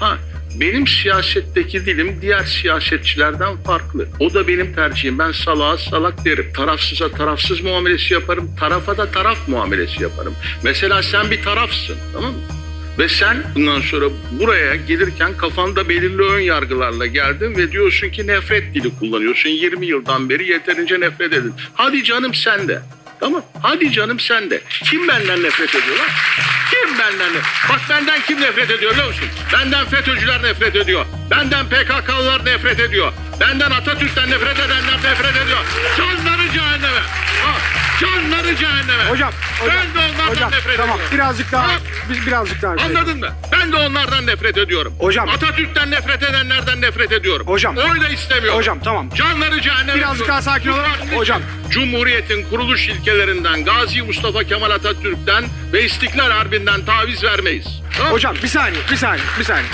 Ha benim siyasetteki dilim diğer siyasetçilerden farklı. O da benim tercihim. Ben salağa salak derim. Tarafsıza tarafsız muamelesi yaparım. Tarafa da taraf muamelesi yaparım. Mesela sen bir tarafsın tamam mı? Ve sen bundan sonra buraya gelirken kafanda belirli ön yargılarla geldin ve diyorsun ki nefret dili kullanıyorsun. 20 yıldan beri yeterince nefret edin. Hadi canım sen de. Tamam. Hadi canım sen de. Kim benden nefret ediyor lan? Kim benden nefret? Bak benden kim nefret ediyor biliyor musun? Benden FETÖ'cüler nefret ediyor. Benden PKK'lılar nefret ediyor. Benden Atatürk'ten nefret edenler nefret ediyor. Canları cehenneme. Hocam, hocam, ben de onlardan hocam, nefret tamam, ediyorum. birazcık daha, Ha? biz birazcık daha. Anladın mı? Ben de onlardan nefret ediyorum. Hocam. Atatürk'ten nefret edenlerden nefret ediyorum. Hocam. Öyle istemiyorum. Hocam, tamam. Canları cehenneme. Birazcık daha sakin kardeşim, Hocam. Cumhuriyetin kuruluş ilkelerinden, Gazi Mustafa Kemal Atatürk'ten ve İstiklal Harbi'nden taviz vermeyiz. Tamam? Hocam bir saniye, bir saniye, bir saniye.